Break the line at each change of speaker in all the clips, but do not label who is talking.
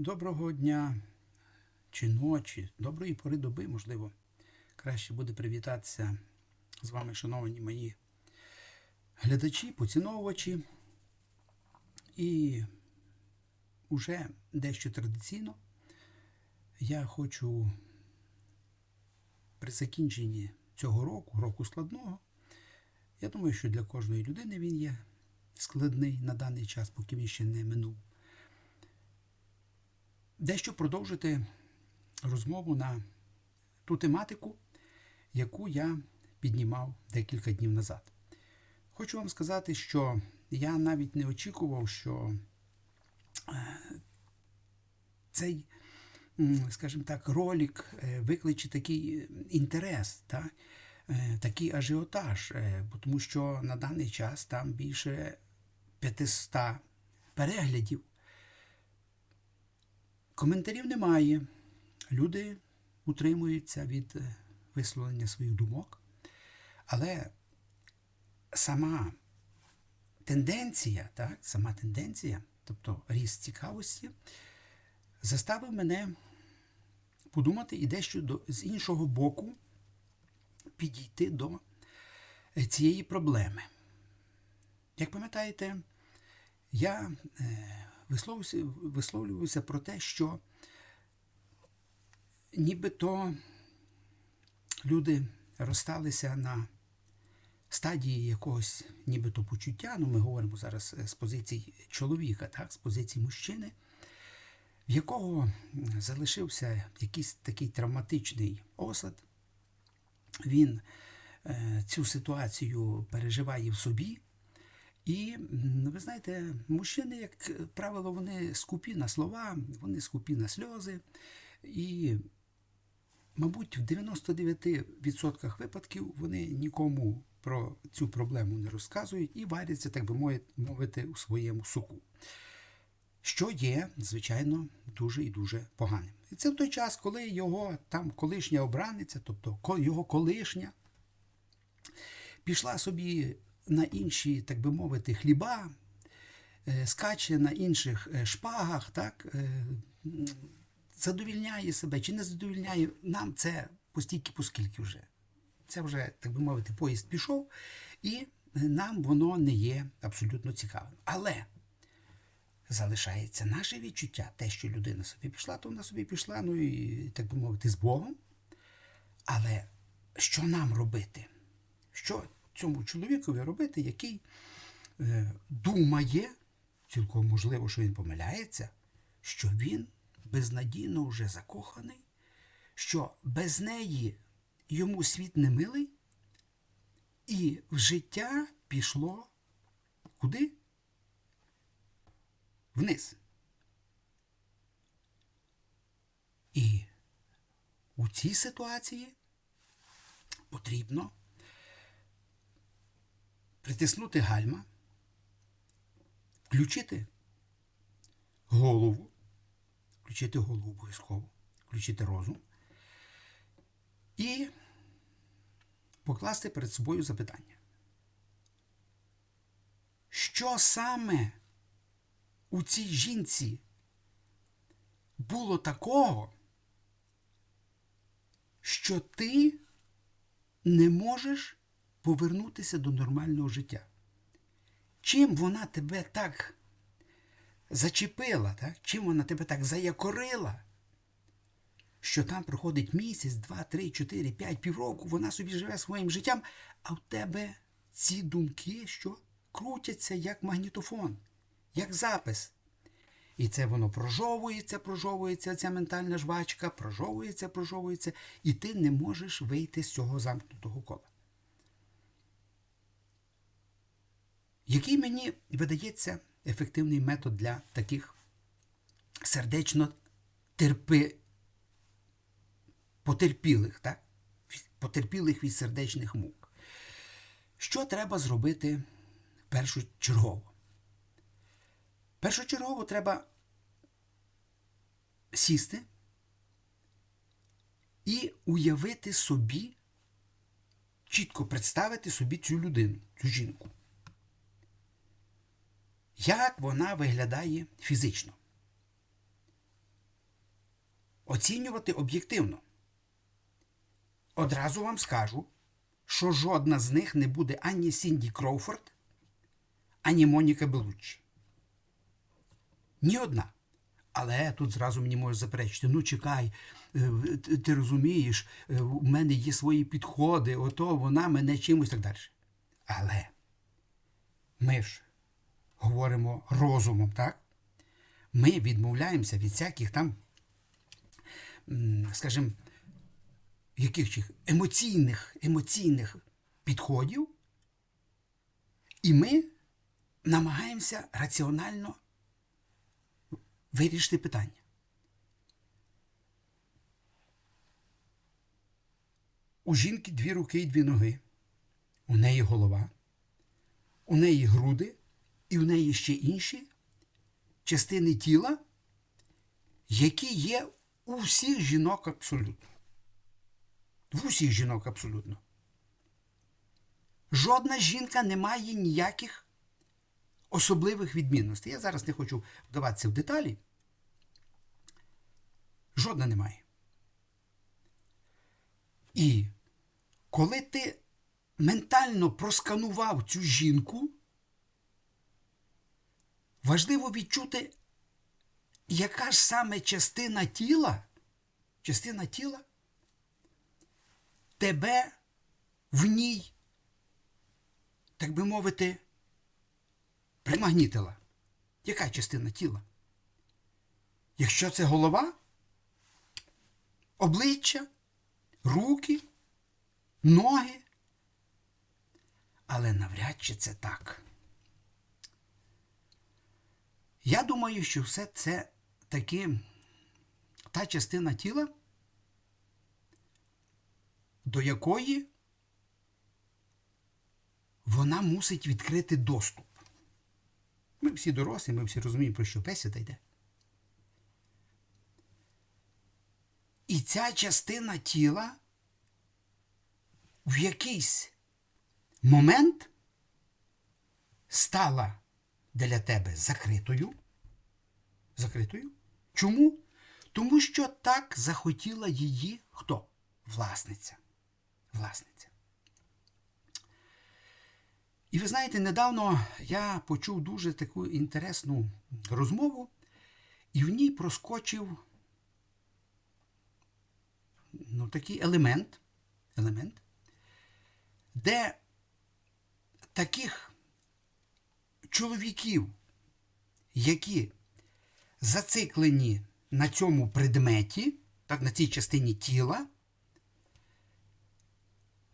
Доброго дня чи ночі, доброї пори доби, можливо. Краще буде привітатися з вами, шановні мої глядачі, поціновувачі. І уже дещо традиційно я хочу при закінченні цього року, року складного, я думаю, що для кожної людини він є складний на даний час, поки він ще не минув. Дещо продовжити розмову на ту тематику, яку я піднімав декілька днів назад. Хочу вам сказати, що я навіть не очікував, що е, цей, скажімо так, ролик е, викличе такий інтерес, та? е, такий ажіотаж, е, тому що на даний час там більше 500 переглядів. Коментарів немає. Люди утримуються від е, висловлення своїх думок. Але сама тенденція, так, сама тенденція, тобто ріст цікавості, заставив мене подумати і дещо до, з іншого боку підійти до е, цієї проблеми. Як пам'ятаєте, я е, висловлювався, про те, що нібито люди розсталися на стадії якогось нібито почуття. Ну, ми говоримо зараз з позиції чоловіка, так, з позиції мужчини, в якого залишився якийсь такий травматичний осад. Він е, цю ситуацію переживає в собі. І ви знаєте, мужчини, як правило, вони скупі на слова, вони скупі на сльози. І, мабуть, в 99% випадків вони нікому про цю проблему не розказують і варяться, так би мовити, у своєму соку. Що є, звичайно, дуже і дуже поганим. І це в той час, коли його там колишня обраниця, тобто його колишня, пішла собі на інші, так би мовити, хліба, скаче на інших шпагах, так, задовільняє себе чи не задовільняє, нам це постійки, поскільки вже. Це вже, так би мовити, поїзд пішов, і нам воно не є абсолютно цікавим. Але залишається наше відчуття, те, що людина собі пішла, то вона собі пішла, ну і, так би мовити, з Богом. Але що нам робити? Що цьому чоловікові робити, який е, думає, цілком можливо, що він помиляється, що він безнадійно вже закоханий, що без неї йому світ не милий, і в життя пішло куди? Вниз. І у цій ситуації потрібно притиснути гальма, включити голову, включити голову обов'язково, включити розум і покласти перед собою запитання. Що саме у цій жінці було такого, що ти не можеш повернутися до нормального життя? Чим вона тебе так зачепила, так? чим вона тебе так заякорила, що там проходить місяць, два, три, чотири, п'ять, півроку, вона собі живе своїм життям, а в тебе ці думки, що крутяться як магнітофон, як запис. І це воно прожовується, прожовується, ця ментальна жвачка, прожовується, прожовується, і ти не можеш вийти з цього замкнутого кола. Який мені видається ефективний метод для таких сердечно терпи... потерпілих, так? потерпілих від сердечних мук? Що треба зробити першочергово? Першочергово треба сісти і уявити собі, чітко представити собі цю людину, цю жінку. Як вона виглядає фізично? оцінювати об'єктивно. Одразу вам скажу, що жодна з них не буде ані Сінді Кроуфорд, ані Моніка Белуччі. Ні одна. Але тут зразу мені можуть заперечити, ну чекай, е, ти- розумієш, е, у мене є свої підходи, ото вона мене чимось так далі. Але ми ж говоримо розумом, так? Ми відмовляємося від всяких там, скажімо, яких емоційних, емоційних підходів, і ми намагаємося раціонально вирішити питання. У жінки дві руки і дві ноги. У неї голова, у неї груди, і у неї ще інші частини тіла, які є у всіх жінок абсолютно. В усіх жінок абсолютно. Жодна жінка не має ніяких особливих відмінностей. Я зараз не хочу вдаватися в деталі. Жодна немає. І коли ти ментально просканував цю жінку, важливо відчути, яка ж саме частина тіла, частина тіла тебе в ній, так би мовити, примагнітила. Яка частина тіла? Якщо це голова, обличчя, руки, ноги. Але навряд чи це так. Я думаю, що все це таки та частина тіла, до якої вона мусить відкрити доступ. Ми всі дорослі, ми всі розуміємо, про що бесіда йде. І ця частина тіла в якийсь момент стала для тебе закритою. Закритою. Чому? Тому що так захотіла її хто? Власниця. Власниця. І ви знаєте, недавно я почув дуже таку інтересну розмову, і в ній проскочив ну, такий елемент, елемент, де таких чоловіків, які зациклені на цьому предметі, так, на цій частині тіла,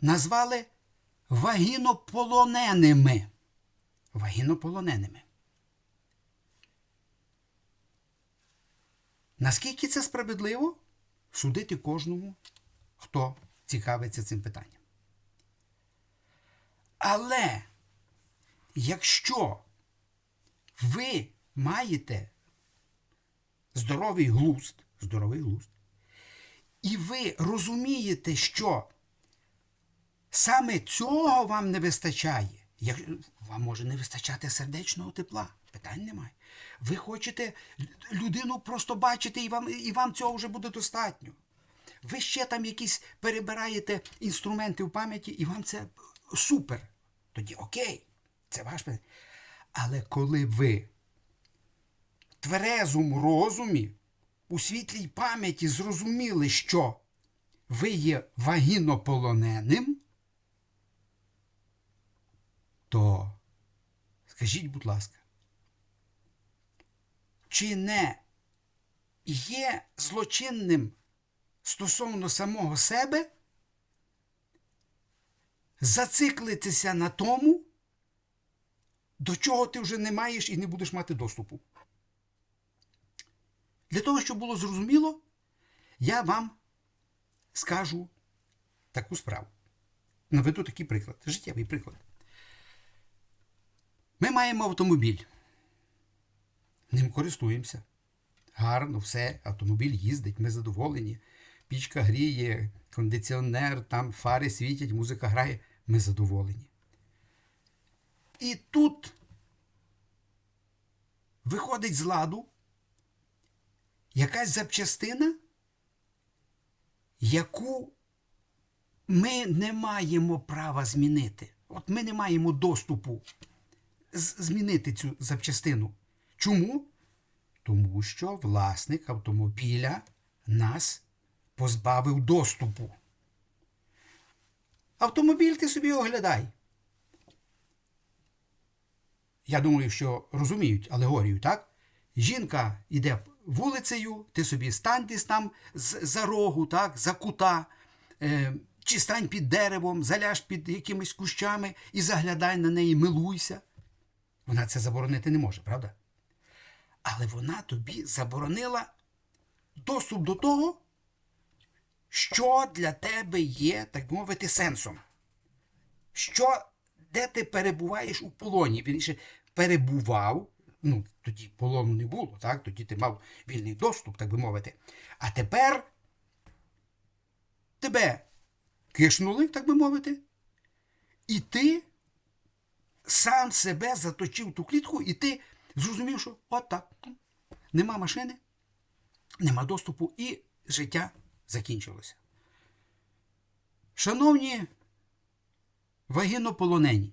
назвали вагінополоненими. Вагінополоненими. Наскільки це справедливо? Судити кожному, хто цікавиться цим питанням. Але якщо ви маєте здоровий глузд, здоровий глузд, і ви розумієте, що саме цього вам не вистачає, як, вам може не вистачати сердечного тепла, питань немає. Ви хочете людину просто бачити, і вам, і вам цього вже буде достатньо. Ви ще там якісь перебираєте інструменти в пам'яті, і вам це супер. Тоді окей, це ваш питання. Але коли ви тверезому розумі, у світлій пам'яті зрозуміли, що ви є вагінополоненим, то скажіть, будь ласка, чи не є злочинним стосовно самого себе зациклитися на тому, до чого ти вже не маєш і не будеш мати доступу? Для того, щоб було зрозуміло, я вам скажу таку справу. Наведу такий приклад, життєвий приклад. Ми маємо автомобіль. Ним користуємося. Гарно, все, автомобіль їздить, ми задоволені. Пічка гріє, кондиціонер, там фари світять, музика грає, ми задоволені. І тут виходить з ладу якась запчастина, яку ми не маємо права змінити. От ми не маємо доступу змінити цю запчастину. Чому? Тому що власник автомобіля нас позбавив доступу. Автомобіль ти собі оглядай. Я думаю, що розуміють алегорію, так? Жінка йде вулицею, ти собі стань десь там за рогу, так, за кута, е, чи стань під деревом, заляж під якимись кущами і заглядай на неї, милуйся. Вона це заборонити не може, правда? Але вона тобі заборонила доступ до того, що для тебе є, так би мовити, сенсом. Що, де ти перебуваєш у полоні? Вірніше, перебував, ну, тоді полону не було, так? тоді ти мав вільний доступ, так би мовити. А тепер тебе кишнули, так би мовити, і ти сам себе заточив ту клітку, і ти зрозумів, що от так, нема машини, нема доступу, і життя закінчилося. Шановні вагінополонені,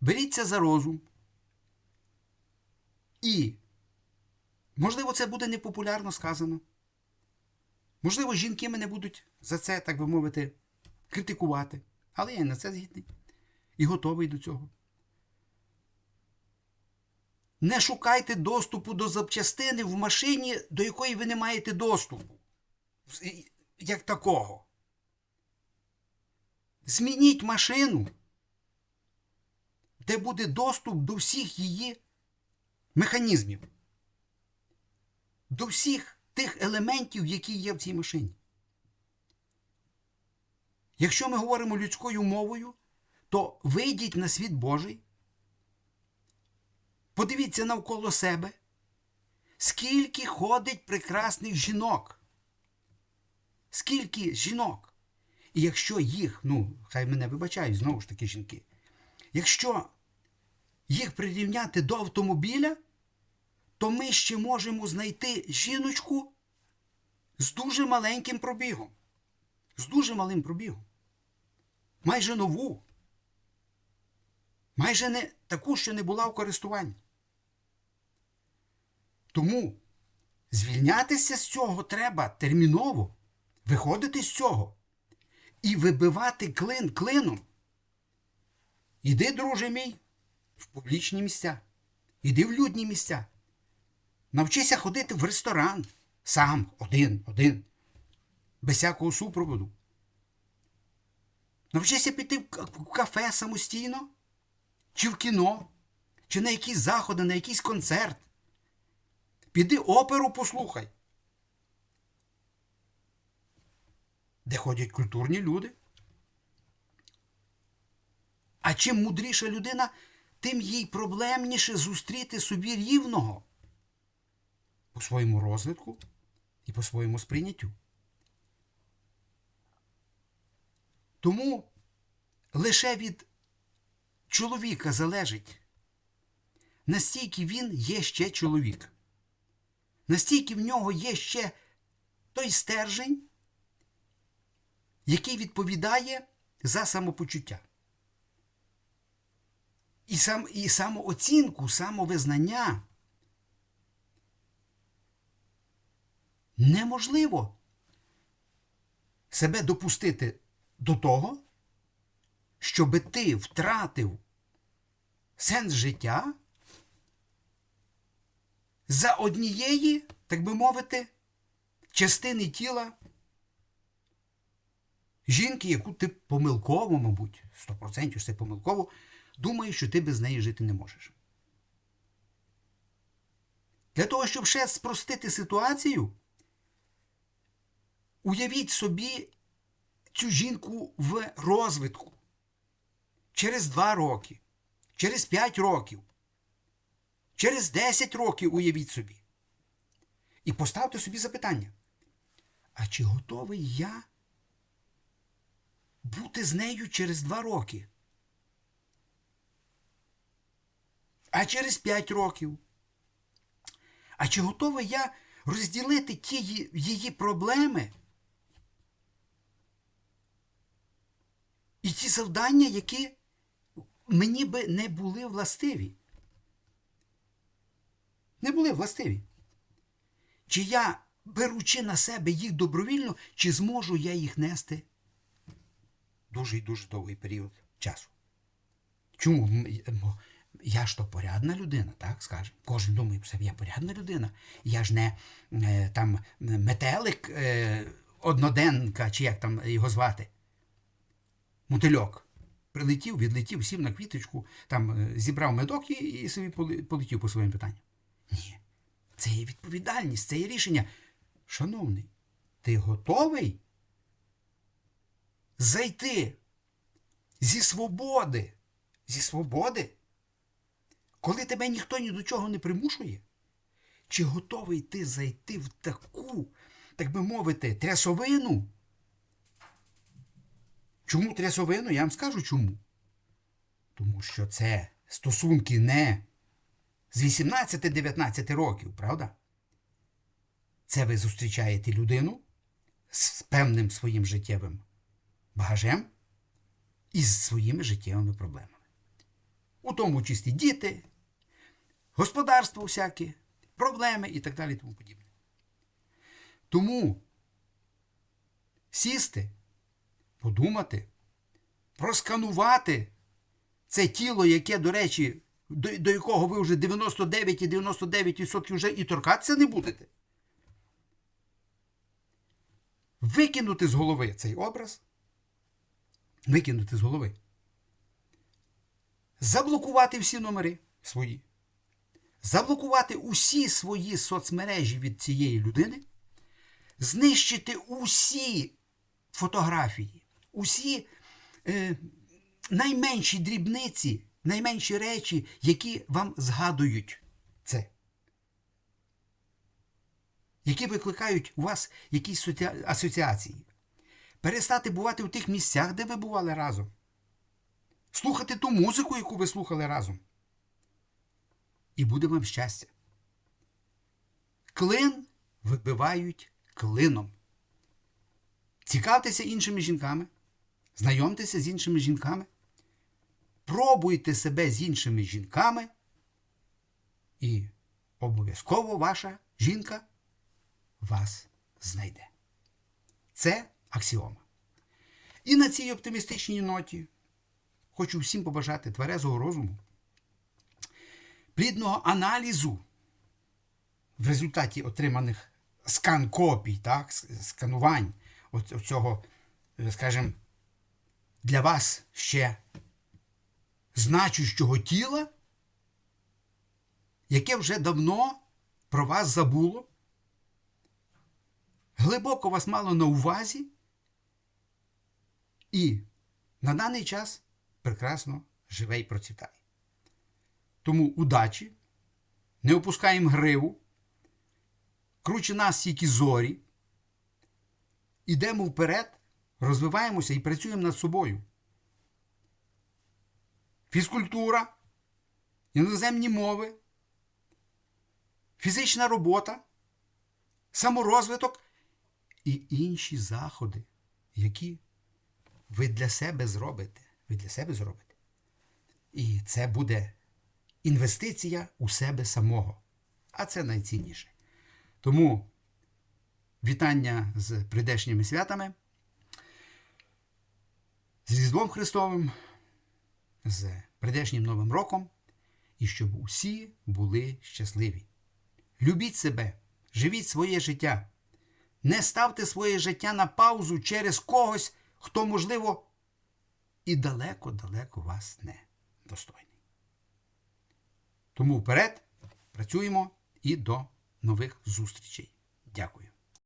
беріться за розум. І, можливо, це буде непопулярно сказано. Можливо, жінки мене будуть за це, так би мовити, критикувати. Але я і на це згідний і готовий до цього. Не шукайте доступу до запчастини в машині, до якої ви не маєте доступу. Як такого. Змініть машину, де буде доступ до всіх її механізмів, до всіх тих елементів, які є в цій машині. Якщо ми говоримо людською мовою, то вийдіть на світ Божий, подивіться навколо себе, скільки ходить прекрасних жінок. Скільки жінок. І якщо їх, ну, хай мене вибачають, знову ж таки жінки, якщо їх прирівняти до автомобіля, то ми ще можемо знайти жіночку з дуже маленьким пробігом. З дуже малим пробігом. Майже нову. Майже не таку, що не була в користуванні. Тому звільнятися з цього треба терміново, виходити з цього і вибивати клин клином. Іди, друже мій, в публічні місця, іди в людні місця. Навчися ходити в ресторан сам, один, один, без всякого супроводу. Навчися піти в кафе самостійно, чи в кіно, чи на якісь заходи, на якийсь концерт. Піди оперу послухай. Де ходять культурні люди. А чим мудріша людина, тим їй проблемніше зустріти собі рівного по своєму розвитку і по своєму сприйняттю. Тому лише від чоловіка залежить, настільки він є ще чоловік, настільки в нього є ще той стержень, який відповідає за самопочуття. І сам, і самооцінку, самовизнання неможливо себе допустити до того, щоби ти втратив сенс життя за однієї, так би мовити, частини тіла жінки, яку ти помилково, мабуть, 100% це помилково, думаєш, що ти без неї жити не можеш. Для того, щоб ще спростити ситуацію, уявіть собі цю жінку в розвитку через 2 роки, через 5 років, через 10 років уявіть собі. І поставте собі запитання. А чи готовий я бути з нею через 2 роки? А через 5 років? А чи готовий я розділити ті її проблеми і ті завдання, які мені би не були властиві. Не були властиві. Чи я, беручи на себе їх добровільно, чи зможу я їх нести дуже і дуже довгий період часу? Чому? Я ж то порядна людина, так скаже. Кожен думає про себе, я порядна людина. Я ж не е, там метелик е, одноденка, чи як там його звати. Мотильок. Прилетів, відлетів, сів на квіточку, там е, зібрав медок і, і собі полетів по своїм питанням. Ні. Це є відповідальність, це є рішення. Шановний, ти готовий зайти зі свободи, зі свободи, коли тебе ніхто ні до чого не примушує? Чи готовий ти зайти в таку, так би мовити, трясовину? Чому трясовину? Я вам скажу чому. Тому що це стосунки не з 18-19 років, правда? Це ви зустрічаєте людину з певним своїм життєвим багажем і з своїми життєвими проблемами. У тому числі діти, господарство всяке, проблеми і так далі тому подібне. Тому сісти, подумати, просканувати це тіло, яке, до речі, до, до якого ви вже 99 і 99% вже і торкатися не будете. Викинути з голови цей образ, викинути з голови. Заблокувати всі номери свої. Заблокувати усі свої соцмережі від цієї людини, знищити усі фотографії, усі е, найменші дрібниці, найменші речі, які вам згадують це. Які викликають у вас якісь соці- асоціації. Перестати бувати в тих місцях, де ви бували разом. Слухати ту музику, яку ви слухали разом. І буде вам щастя. Клин вибивають клином. Цікавтеся іншими жінками, знайомтеся з іншими жінками, пробуйте себе з іншими жінками, і обов'язково ваша жінка вас знайде. Це аксіома. І на цій оптимістичній ноті хочу всім побажати тверезого розуму, плідного аналізу в результаті отриманих скан-копій, так, сканувань от цього, скажімо, для вас ще значущого тіла, яке вже давно про вас забуло, глибоко вас мало на увазі, і на даний час прекрасно живе і процвітає. Тому удачі, не опускаємо гриву, круче нас тільки зорі, ідемо вперед, розвиваємося і працюємо над собою. Фізкультура, іноземні мови, фізична робота, саморозвиток і інші заходи, які ви для себе зробите. Ви для себе зробите. І це буде інвестиція у себе самого. А це найцінніше. Тому вітання з прийдешніми святами, з Різдвом Христовим, з прийдешнім Новим роком, і щоб усі були щасливі. Любіть себе, живіть своє життя. Не ставте своє життя на паузу через когось, хто, можливо, і далеко-далеко вас не достойний. Тому вперед працюємо і до нових зустрічей. Дякую.